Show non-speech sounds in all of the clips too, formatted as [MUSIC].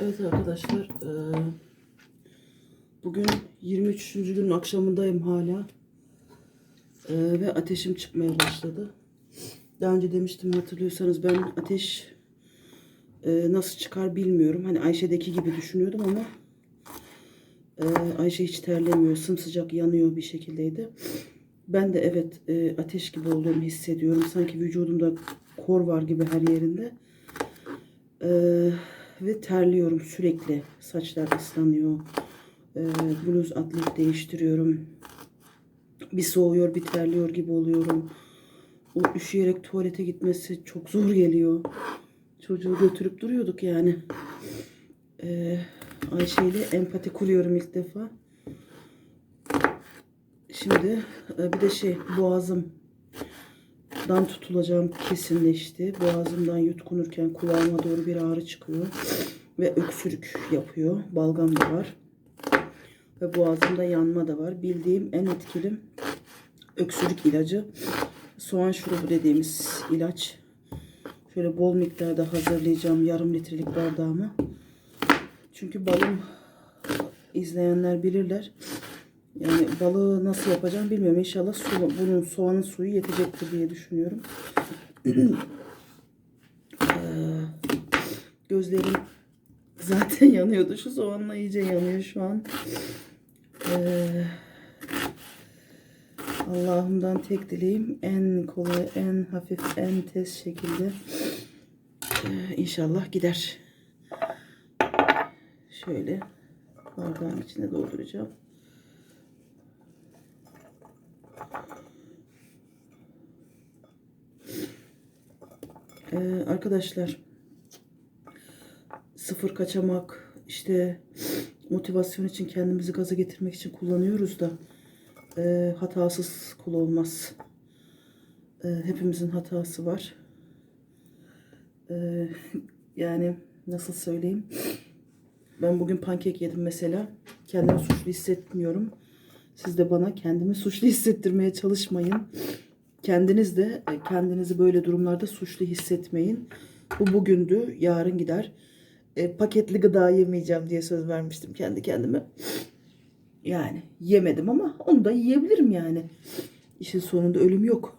Evet arkadaşlar, eee, bugün 23. günün akşamındayım hala. Eee, ve ateşim çıkmaya başladı. Daha önce demiştim hatırlıyorsanız ben ateş eee, nasıl çıkar bilmiyorum. Hani Ayşe'deki gibi düşünüyordum ama Ayşe hiç terlemiyor, sımsıcak yanıyor bir şekildeydi. Ben de evet ateş gibi olduğumu hissediyorum. Sanki vücudumda kor var gibi her yerinde. Eee, ve terliyorum sürekli. Saçlar ıslanıyor. Eee bluz atlet değiştiriyorum. Bir soğuyor bir terliyor gibi oluyorum. O üşüyerek tuvalete gitmesi çok zor geliyor. Çocuğu götürüp duruyorduk yani. Eee Ayşe ile empati kuruyorum ilk defa. Şimdi e, bir de şey boğazım dan tutulacağım kesinleşti. Boğazımdan yutkunurken kulağıma doğru bir ağrı çıkıyor. Ve öksürük yapıyor. Balgam da var. Ve boğazımda yanma da var. Bildiğim en etkili öksürük ilacı. Soğan şurubu dediğimiz ilaç. Şöyle bol miktarda hazırlayacağım yarım litrelik bardağımı. Çünkü balım izleyenler bilirler. Yani balığı nasıl yapacağım bilmiyorum. İnşallah su, bunun soğanın suyu yetecektir diye düşünüyorum. [CLEARS THROAT] Gözlerim zaten [LAUGHS] yanıyordu. Şu soğanla iyice yanıyor şu an. Ee, Allah'ımdan tek dileğim en kolay, en hafif, en tez şekilde ee, inşallah gider. Şöyle bardağın içine dolduracağım. Ee, arkadaşlar sıfır kaçamak işte motivasyon için kendimizi gaza getirmek için kullanıyoruz da e, hatasız kul olmaz. E, hepimizin hatası var. E, yani nasıl söyleyeyim? Ben bugün pankek yedim mesela. Kendimi suçlu hissetmiyorum. Siz de bana kendimi suçlu hissettirmeye çalışmayın. Kendiniz de e, kendinizi böyle durumlarda suçlu hissetmeyin. Bu bugündü, yarın gider. E, paketli gıda yemeyeceğim diye söz vermiştim kendi kendime. Yani yemedim ama onu da yiyebilirim yani. İşin sonunda ölüm yok.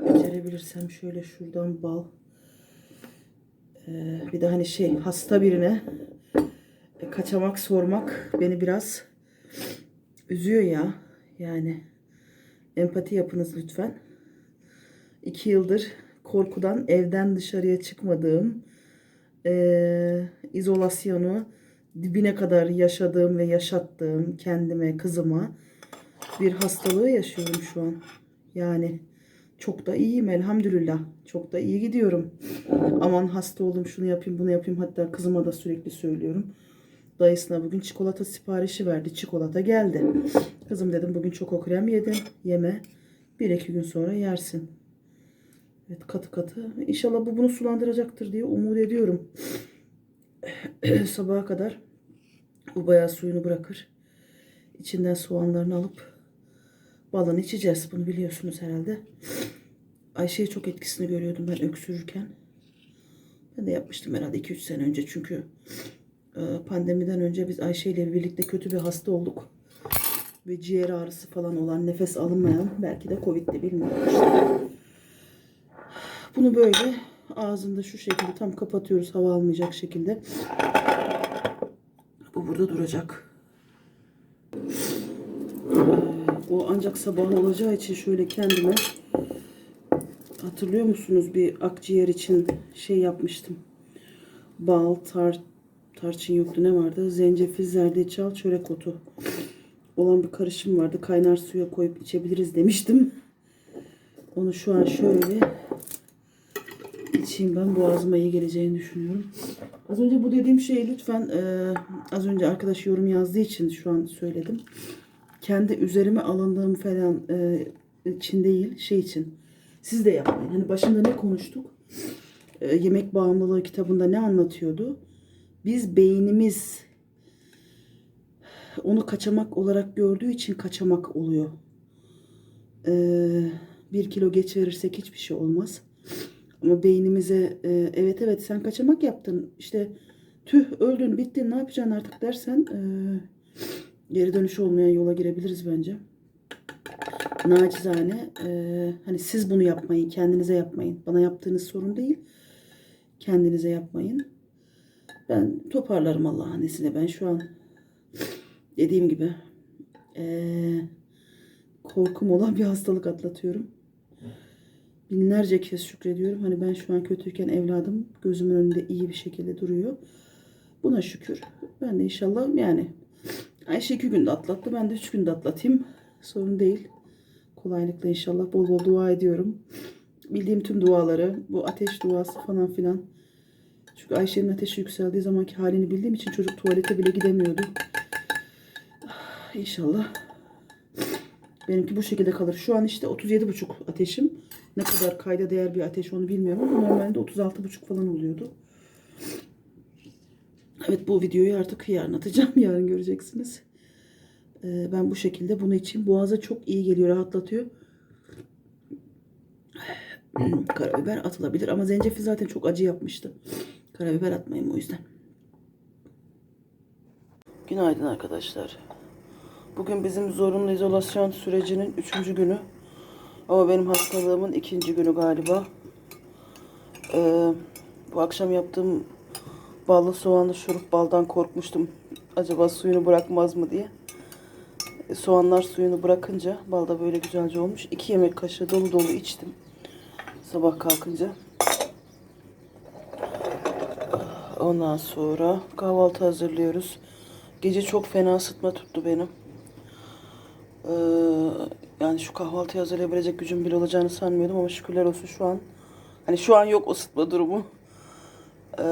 Becerebilirsem şöyle şuradan bal. Ee, bir de hani şey hasta birine e, kaçamak sormak beni biraz üzüyor ya. Yani empati yapınız lütfen. İki yıldır korkudan evden dışarıya çıkmadığım, eee, izolasyonu dibine kadar yaşadığım ve yaşattığım kendime, kızıma bir hastalığı yaşıyorum şu an. Yani çok da iyiyim elhamdülillah. Çok da iyi gidiyorum. Aman hasta oldum şunu yapayım bunu yapayım. Hatta kızıma da sürekli söylüyorum. Dayısına bugün çikolata siparişi verdi. Çikolata geldi. Kızım dedim bugün çoko krem yedin. Yeme. Bir iki gün sonra yersin. Evet katı katı. İnşallah bu bunu sulandıracaktır diye umut ediyorum. [CLEARS THROAT] Sabaha kadar bu bayağı suyunu bırakır. İçinden soğanlarını alıp balını içeceğiz. Bunu biliyorsunuz herhalde. Ayşe'ye çok etkisini görüyordum ben öksürürken. Ben de yapmıştım herhalde 2-3 sene önce. Çünkü pandemiden önce biz Ayşe ile birlikte kötü bir hasta olduk. Ve ciğer ağrısı falan olan, nefes alınmayan, belki de Covid'de bilmiyorum işte. Bunu böyle ağzında şu şekilde tam kapatıyoruz hava almayacak şekilde. Bu burada duracak. Ee, O ancak sabah olacağı için şöyle kendime hatırlıyor musunuz bir akciğer için şey yapmıştım. Bal, tar, tarçın yoktu ne vardı? Zencefil, zerdeçal, çörek otu olan bir karışım vardı. Kaynar suya koyup içebiliriz demiştim. Onu şu an şöyle içeyim ben boğazıma iyi geleceğini düşünüyorum. Az önce bu dediğim şeyi lütfen e, az önce arkadaş yorum yazdığı için şu an söyledim. Kendi üzerime alındığım falan e, için değil şey için. Siz de yapmayın. Hani başında ne konuştuk? E, yemek bağımlılığı kitabında ne anlatıyordu? Biz beynimiz onu kaçamak olarak gördüğü için kaçamak oluyor. E, bir kilo geç verirsek hiçbir şey olmaz. Ama beynimize e, evet evet sen kaçamak yaptın. İşte tüh öldün bittin ne yapacaksın artık dersen e, geri dönüş olmayan yola girebiliriz bence. Nacizane e, hani siz bunu yapmayın kendinize yapmayın. Bana yaptığınız sorun değil. Kendinize yapmayın. Ben toparlarım Allah'ın izniyle. Ben şu an dediğim gibi eee, korkum olan bir hastalık atlatıyorum. Binlerce kez şükrediyorum. Hani ben şu an kötüyken evladım gözümün önünde iyi bir şekilde duruyor. Buna şükür. Ben de inşallah yani Ayşe iki günde atlattı. Ben de üç günde atlatayım. Sorun değil. Kolaylıkla inşallah bol bol dua ediyorum. Bildiğim tüm duaları, bu ateş duası falan filan. Çünkü Ayşe'nin ateşi yükseldiği zamanki halini bildiğim için çocuk tuvalete bile gidemiyordu. Ah, İnşallah. Benimki bu şekilde kalır. Şu an işte 37,5 ateşim. Ne kadar kayda değer bir ateş onu bilmiyorum ama normalde 36,5 falan oluyordu. Evet bu videoyu artık yarın atacağım. [LAUGHS] Yarın göreceksiniz. Ee, ben bu şekilde bunu için boğaza çok iyi geliyor, rahatlatıyor. [CLEARS THROAT] Karabiber atılabilir ama zencefil zaten çok acı yapmıştı. Karabiber atmayayım o yüzden. Günaydın arkadaşlar. Bugün bizim zorunlu izolasyon sürecinin üçüncü günü. Ama benim hastalığımın ikinci günü galiba. Ee, bu akşam yaptığım ballı soğanlı şurup baldan korkmuştum. Acaba suyunu bırakmaz mı diye. E, soğanlar suyunu bırakınca bal da böyle güzelce olmuş. İki yemek kaşığı dolu dolu içtim. Sabah kalkınca. Ondan sonra kahvaltı hazırlıyoruz. Gece çok fena ısıtma tuttu benim. Ee, yani şu kahvaltıyı hazırlayabilecek gücüm bile olacağını sanmıyordum ama şükürler olsun şu an. Hani şu an yok ısıtma durumu. Ee,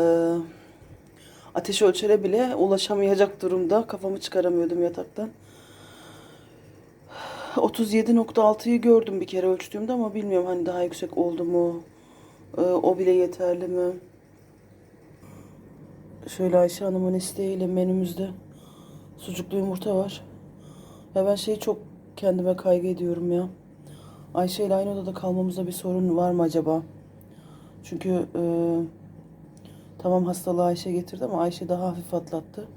ateş ölçere bile ulaşamayacak durumda. Kafamı çıkaramıyordum yataktan. 37.6'yı gördüm bir kere ölçtüğümde ama bilmiyorum hani daha yüksek oldu mu? Ee, o bile yeterli mi? Şöyle Ayşe Hanım'ın isteğiyle menümüzde sucuklu yumurta var. Ya ben şeyi çok kendime kaygı ediyorum ya. Ayşe ile aynı odada kalmamızda bir sorun var mı acaba? Çünkü e, tamam hastalığı Ayşe getirdi ama Ayşe daha hafif atlattı.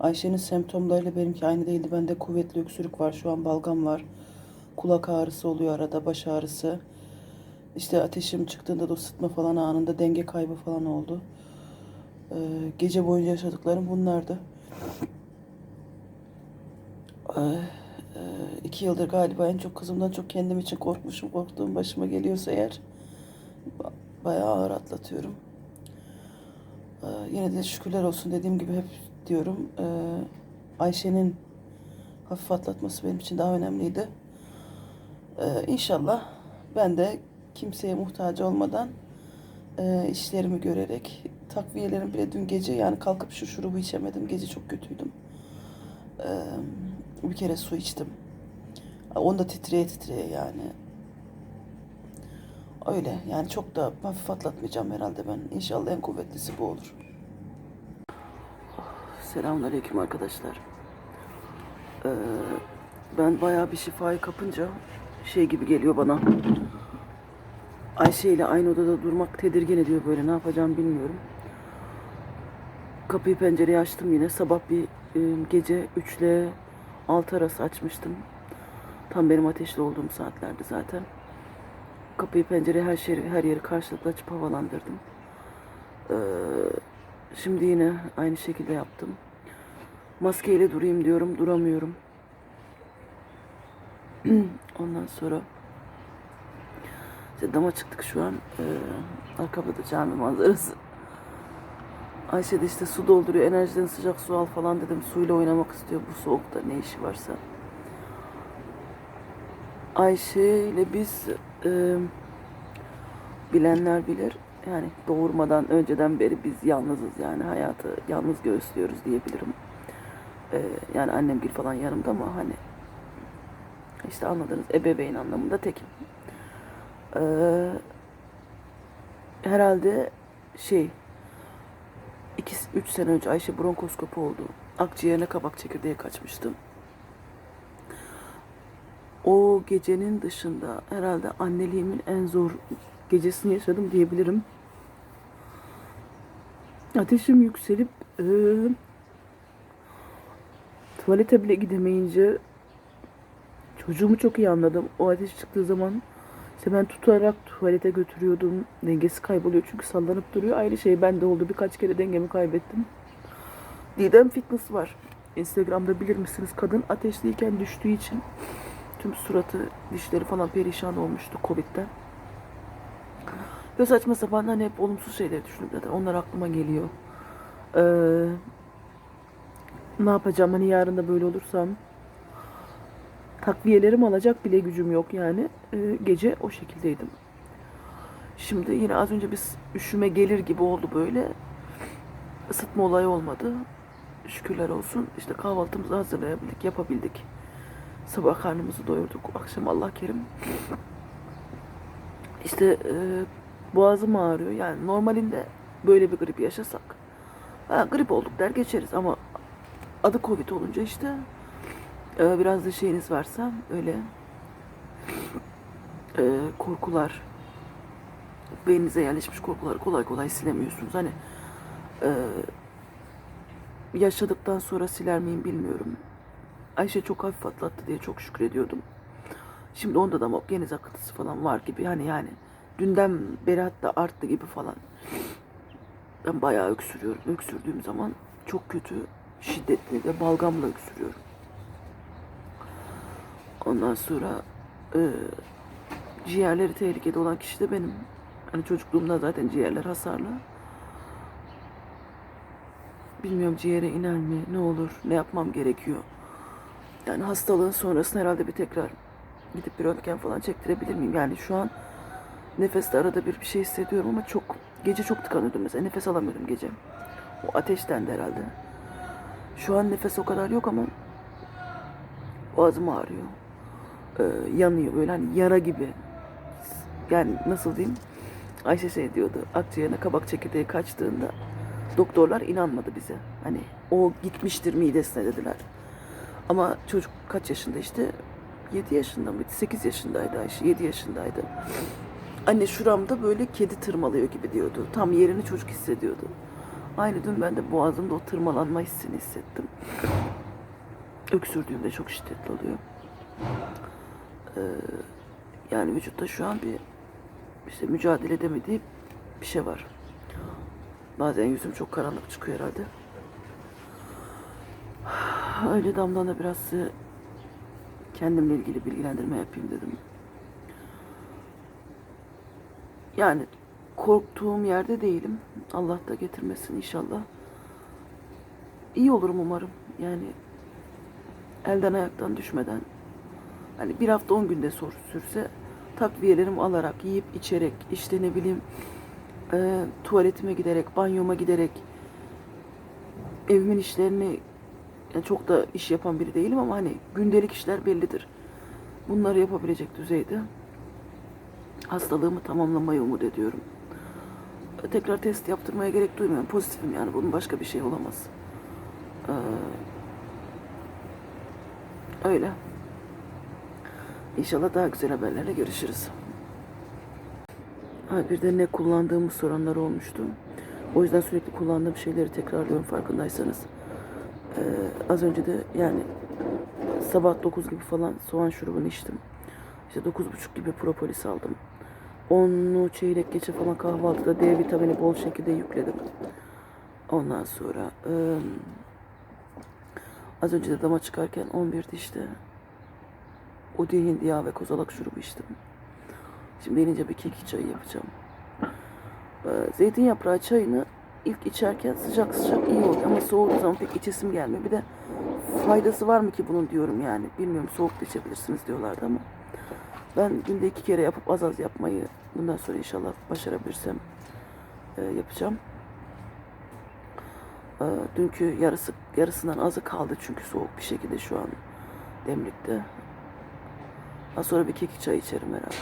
Ayşe'nin semptomlarıyla benimki aynı değildi. Bende kuvvetli öksürük var. Şu an balgam var. Kulak ağrısı oluyor arada. Baş ağrısı. İşte ateşim çıktığında da ısıtma falan anında denge kaybı falan oldu. Ee, gece boyunca yaşadıklarım bunlardı. Ee, e, iki yıldır galiba en çok kızımdan çok kendim için korkmuşum. Korktuğum başıma geliyorsa eğer ba- bayağı ağır atlatıyorum. Ee, yine de şükürler olsun dediğim gibi hep diyorum. Ee, Ayşe'nin hafif atlatması benim için daha önemliydi. Ee, inşallah ben de kimseye muhtaç olmadan e, işlerimi görerek takviyelerim bile dün gece yani kalkıp şu şurubu içemedim. Gece çok kötüydüm. Ee, bir kere su içtim. Onu da titreye titreye yani. Öyle yani çok da hafif atlatmayacağım herhalde ben. İnşallah en kuvvetlisi bu olur. Selamünaleyküm arkadaşlar. Ee, ben bayağı bir şifayı kapınca şey gibi geliyor bana. Ayşe ile aynı odada durmak tedirgin ediyor böyle ne yapacağım bilmiyorum. Kapıyı pencereyi açtım yine. Sabah bir e, gece 3 ile 6 arası açmıştım. Tam benim ateşli olduğum saatlerde zaten. Kapıyı pencereyi her şeyi her yeri karşılıklı açıp havalandırdım. Ee, şimdi yine aynı şekilde yaptım. Maskeyle durayım diyorum, duramıyorum. [CLEARS THROAT] Ondan sonra işte dama çıktık şu an. Ee, arkamda da cami manzarası. Ayşe de işte su dolduruyor. Enerjiden sıcak su al falan dedim. Suyla oynamak istiyor bu soğukta ne işi varsa. Ayşe ile biz e, bilenler bilir. Yani doğurmadan önceden beri biz yalnızız yani hayatı yalnız göğüslüyoruz diyebilirim. E, yani annem bir falan yanımda ama hani işte anladınız ebeveyn anlamında tekim. E, herhalde şey 2-3 sene önce Ayşe bronkoskopu oldu. Akciğerine kabak çekirdeği kaçmıştım. O gecenin dışında herhalde anneliğimin en zor gecesini yaşadım diyebilirim. Ateşim yükselip e, tuvalete bile gidemeyince çocuğumu çok iyi anladım. O ateş çıktığı zaman işte ben tutarak tuvalete götürüyordum. Dengesi kayboluyor çünkü sallanıp duruyor. Aynı şey bende oldu. Birkaç kere dengemi kaybettim. Didem Fitness var. Instagram'da bilir misiniz? Kadın ateşliyken düştüğü için tüm suratı, dişleri falan perişan olmuştu Covid'den. Ve saçma sapan hani hep olumsuz şeyler düşünüp zaten onlar aklıma geliyor. Ee, ne yapacağım hani yarın da böyle olursam takviyelerimi alacak bile gücüm yok yani. Ee, gece o şekildeydim. Şimdi yine az önce biz üşüme gelir gibi oldu böyle. Isıtma olayı olmadı. Şükürler olsun. İşte kahvaltımızı hazırlayabildik, yapabildik. Sabah karnımızı doyurduk. Akşam Allah kerim. İşte e, boğazım ağrıyor. Yani normalinde böyle bir grip yaşasak ha, grip olduk der geçeriz ama adı Covid olunca işte e, biraz da şeyiniz varsa öyle e, korkular beyninize yerleşmiş korkuları kolay kolay silemiyorsunuz. Hani e, yaşadıktan sonra siler miyim bilmiyorum. Ayşe çok hafif atlattı diye çok şükrediyordum. Şimdi onda da geniz akıntısı falan var gibi. Hani yani dünden beri hatta arttı gibi falan. Ben bayağı öksürüyorum. Öksürdüğüm zaman çok kötü, şiddetli ve balgamla öksürüyorum. Ondan sonra e, ciğerleri tehlikede olan kişi de benim. Hani çocukluğumda zaten ciğerler hasarlı. Bilmiyorum ciğere iner mi, ne olur, ne yapmam gerekiyor. Yani hastalığın sonrasında herhalde bir tekrar gidip bir röntgen falan çektirebilir miyim? Yani şu an nefeste arada bir bir şey hissediyorum ama çok gece çok tıkanıyordum mesela nefes alamıyordum gece. O ateşten de herhalde. Şu an nefes o kadar yok ama boğazım ağrıyor. Ee, yanıyor böyle hani yara gibi. Yani nasıl diyeyim? Ayşe şey diyordu. Akciğerine kabak çekirdeği kaçtığında doktorlar inanmadı bize. Hani o gitmiştir midesine dediler. Ama çocuk kaç yaşında işte? 7 yaşında mıydı? 8 yaşındaydı Ayşe. 7 yaşındaydı. Anne şuramda böyle kedi tırmalıyor gibi diyordu. Tam yerini çocuk hissediyordu. Aynı dün ben de boğazımda o tırmalanma hissini hissettim. Öksürdüğümde çok şiddetli oluyor. Ee, yani vücutta şu an bir işte mücadele edemediği bir şey var. Bazen yüzüm çok karanlık çıkıyor herhalde. Öyle damdan da biraz size kendimle ilgili bilgilendirme yapayım dedim. Yani korktuğum yerde değilim. Allah da getirmesin inşallah. İyi olurum umarım. Yani elden ayaktan düşmeden. Hani bir hafta on günde sor sürse takviyelerimi alarak, yiyip içerek, işte ne bileyim e, tuvaletime giderek, banyoma giderek evimin işlerini yani çok da iş yapan biri değilim ama hani gündelik işler bellidir. Bunları yapabilecek düzeyde hastalığımı tamamlamayı umut ediyorum. Tekrar test yaptırmaya gerek duymuyorum. Pozitifim yani bunun başka bir şey olamaz. Ee, öyle. İnşallah daha güzel haberlerle görüşürüz. Ha, bir de ne kullandığımı soranlar olmuştu. O yüzden sürekli kullandığım şeyleri tekrarlıyorum farkındaysanız. Ee, az önce de yani sabah 9 gibi falan soğan şurubunu içtim. İşte 9.30 gibi propolis aldım. Onu çeyrek geçe falan kahvaltıda D vitamini bol şekilde yükledim. Ondan sonra e, az önce de dama çıkarken 11'di işte. O değil hindi ve kozalak şurubu içtim. Şimdi inince bir kekik çayı yapacağım. Ee, zeytin yaprağı çayını ilk içerken sıcak sıcak iyi oluyor ama soğuduğu zaman pek içesim gelmiyor. Bir de faydası var mı ki bunun diyorum yani. Bilmiyorum soğuk da içebilirsiniz diyorlardı ama ben günde iki kere yapıp az az yapmayı bundan sonra inşallah başarabilirsem e, yapacağım. E, dünkü yarısı yarısından azı kaldı çünkü soğuk bir şekilde şu an demlikte. Daha sonra bir kekik çay içerim herhalde.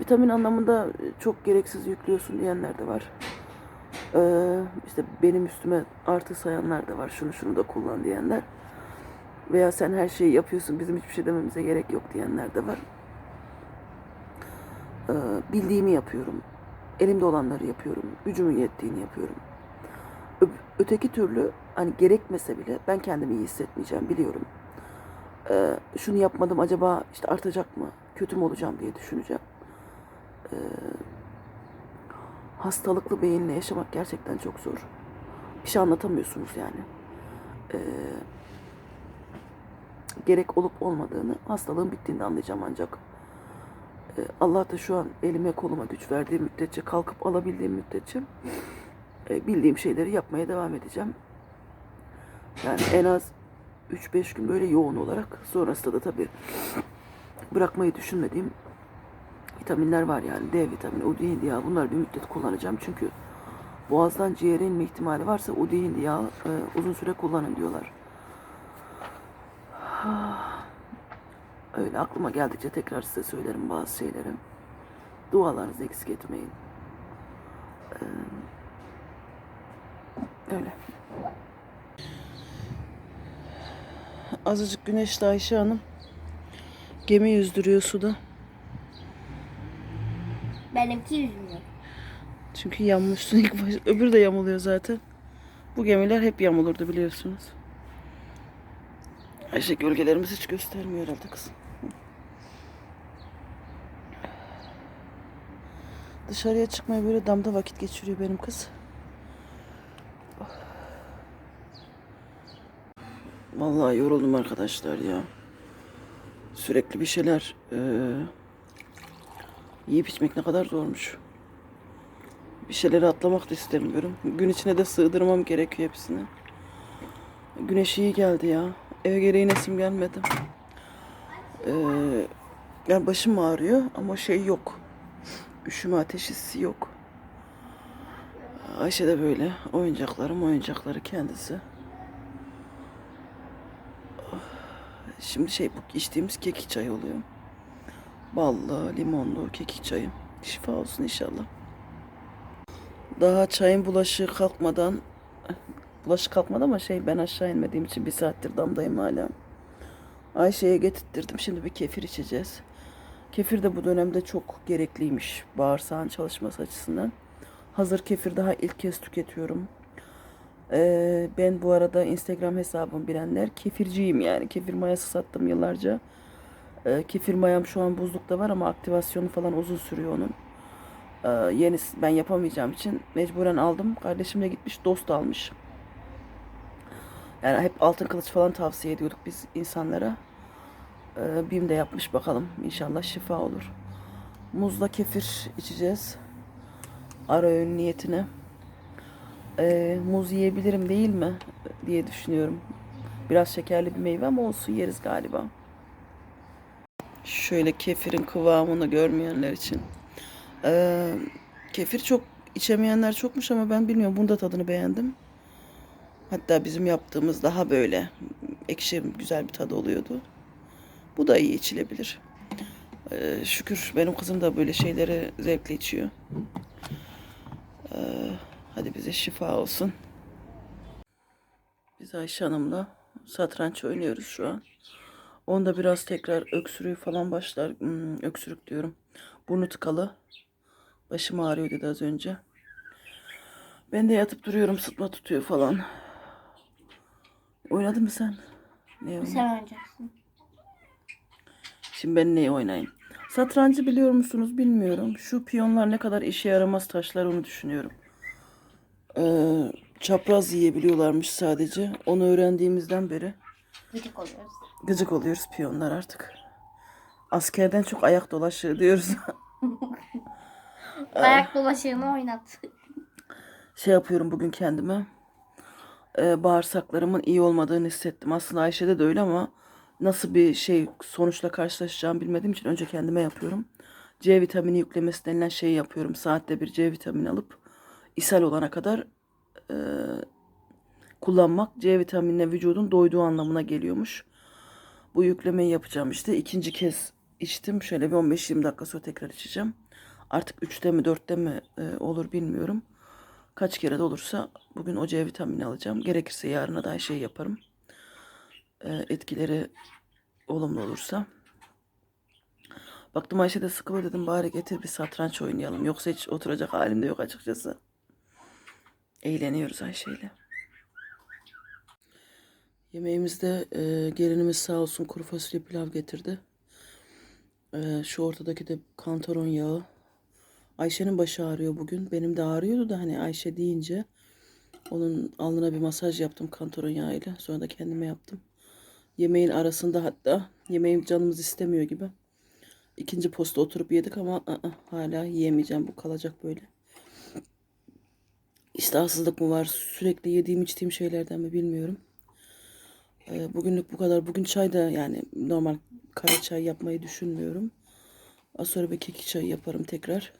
Vitamin anlamında çok gereksiz yüklüyorsun diyenler de var. Ee, işte benim üstüme artı sayanlar da var. Şunu şunu da kullan diyenler. Veya sen her şeyi yapıyorsun bizim hiçbir şey dememize gerek yok diyenler de var. Ee, bildiğimi yapıyorum. Elimde olanları yapıyorum. Gücümün yettiğini yapıyorum. Ö- öteki türlü hani gerekmese bile ben kendimi iyi hissetmeyeceğim biliyorum. Ee, şunu yapmadım acaba işte artacak mı? Kötü mü olacağım diye düşüneceğim. Ee, hastalıklı beyinle yaşamak gerçekten çok zor. Bir şey anlatamıyorsunuz yani. Ee, gerek olup olmadığını hastalığın bittiğinde anlayacağım ancak. Ee, Allah da şu an elime koluma güç verdiği müddetçe kalkıp alabildiğim müddetçe e, bildiğim şeyleri yapmaya devam edeceğim. Yani en az 3-5 gün böyle yoğun olarak sonrasında da tabii bırakmayı düşünmediğim vitaminler var yani D vitamini, U değil yağı bunları bir müddet kullanacağım çünkü boğazdan ciğere inme ihtimali varsa U değil yağı e, uzun süre kullanın diyorlar. [SIGHS] Öyle aklıma geldikçe tekrar size söylerim bazı şeyleri. Dualarınızı eksik etmeyin. Ee, öyle. Azıcık güneşli Ayşe Hanım. Gemi yüzdürüyor suda. Benimki yüzmüyor. Çünkü yanmışsın ilk baş. Öbürü de yamuluyor zaten. Bu gemiler hep yamulurdu biliyorsunuz. Ayşe gölgelerimizi hiç göstermiyor herhalde kızım. Dışarıya çıkmaya böyle damda vakit geçiriyor benim kız. Vallahi yoruldum arkadaşlar ya. Sürekli bir şeyler eee, yiyip içmek ne kadar zormuş. Bir şeyleri atlamak da istemiyorum. Gün içine de sığdırmam gerekiyor hepsini. Güneş iyi geldi ya. Eve geri inesim gelmedi. Ee, yani başım ağrıyor ama şey yok. Üşüme ateş hissi yok. Ayşe de böyle. Oyuncaklarım oyuncakları kendisi. Şimdi şey bu içtiğimiz kekik çayı oluyor. Ballı, limonlu kekik çayı. Şifa olsun inşallah. Daha çayın bulaşığı kalkmadan bulaşık kalkmadı ama şey ben aşağı inmediğim için bir saattir damdayım hala. Ayşe'ye getirttirdim. Şimdi bir kefir içeceğiz. Kefir de bu dönemde çok gerekliymiş bağırsağın çalışması açısından. Hazır kefir daha ilk kez tüketiyorum. Ee, ben bu arada Instagram hesabım bilenler kefirciyim yani. Kefir mayası sattım yıllarca. Ee, kefir mayam şu an buzlukta var ama aktivasyonu falan uzun sürüyor onun. Ee, yeni ben yapamayacağım için mecburen aldım. Kardeşim de gitmiş dost almış. Yani hep altın kılıç falan tavsiye ediyorduk biz insanlara. Ee, Bim de yapmış bakalım. İnşallah şifa olur. Muzla kefir içeceğiz. Ara öğün niyetine. Ee, muz yiyebilirim değil mi diye düşünüyorum. Biraz şekerli bir meyve ama olsun yeriz galiba. Şöyle kefirin kıvamını görmeyenler için. Ee, kefir çok içemeyenler çokmuş ama ben bilmiyorum. Bunda tadını beğendim. Hatta bizim yaptığımız daha böyle ekşi güzel bir tadı oluyordu. Bu da iyi içilebilir. Ee, şükür benim kızım da böyle şeyleri zevkle içiyor. Ee, hadi bize şifa olsun. Biz Ayşe Hanım'la satranç oynuyoruz şu an. Onda biraz tekrar öksürüğü falan başlar. Hmm, öksürük diyorum. Burnu tıkalı. Başım ağrıyor dedi az önce. Ben de yatıp duruyorum sıtma tutuyor falan. Oynadın mı sen? Ne oynadın? Sen oynayacaksın. Şimdi ben neyi oynayayım? Satrancı biliyor musunuz bilmiyorum. Şu piyonlar ne kadar işe yaramaz taşlar onu düşünüyorum. Ee, çapraz yiyebiliyorlarmış sadece. Onu öğrendiğimizden beri Gıcık oluyoruz. gıcık oluyoruz piyonlar artık. Askerden çok ayak dolaşır diyoruz. [LAUGHS] Ayak dolaşığını oynat. şey yapıyorum bugün kendime. Ee, bağırsaklarımın iyi olmadığını hissettim. Aslında Ayşe'de de öyle ama nasıl bir şey sonuçla karşılaşacağımı bilmediğim için önce kendime yapıyorum. C vitamini yüklemesi denilen şeyi yapıyorum. Saatte bir C vitamini alıp ishal olana kadar e, kullanmak C vitaminine vücudun doyduğu anlamına geliyormuş. Bu yüklemeyi yapacağım işte. ikinci kez içtim. Şöyle bir 15-20 dakika sonra tekrar içeceğim. Artık 3'te mi 4'te mi e, olur bilmiyorum. Kaç kere de olursa bugün o C vitamini alacağım. Gerekirse yarına da aynı şey yaparım. E, etkileri olumlu olursa. Baktım Ayşe de sıkılıyor dedim bari getir bir satranç oynayalım. Yoksa hiç oturacak halim de yok açıkçası. Eğleniyoruz Ayşe'yle. Yemeğimizde e, gelinimiz sağ olsun kuru fasulye pilav getirdi. E, şu ortadaki de kantaron yağı. Ayşe'nin başı ağrıyor bugün. Benim de ağrıyordu da hani Ayşe deyince onun alnına bir masaj yaptım kantaron yağıyla. Sonra da kendime yaptım. Yemeğin arasında hatta yemeğim canımız istemiyor gibi. İkinci posta oturup yedik ama ı-ı, hala yiyemeyeceğim. Bu kalacak böyle. İştahsızlık mı var? Sürekli yediğim içtiğim şeylerden mi bilmiyorum. Ee, bugünlük bu kadar. Bugün çay da yani normal kara çay yapmayı düşünmüyorum. Az sonra bir kekik çayı yaparım tekrar.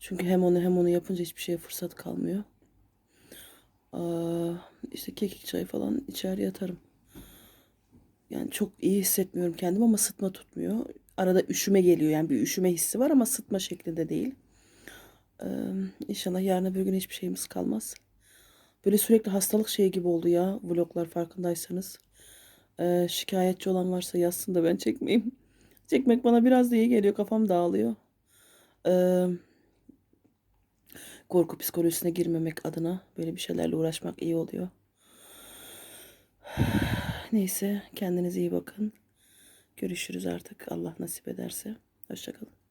Çünkü hem onu hem onu yapınca hiçbir şeye fırsat kalmıyor. Aa, işte kekik çayı falan içer yatarım. Yani çok iyi hissetmiyorum kendimi ama sıtma tutmuyor. Arada üşüme geliyor yani bir üşüme hissi var ama sıtma şeklinde değil. Ee, inşallah yarın bir gün hiçbir şeyimiz kalmaz. Böyle sürekli hastalık şeyi gibi oldu ya vloglar farkındaysanız. Ee, şikayetçi olan varsa yazsın da ben çekmeyeyim. [LAUGHS] Çekmek bana biraz da iyi geliyor kafam dağılıyor. Ee, korku psikolojisine girmemek adına böyle bir şeylerle uğraşmak iyi oluyor. [SIGHS] Neyse kendinize iyi bakın. Görüşürüz artık Allah nasip ederse. Hoşçakalın.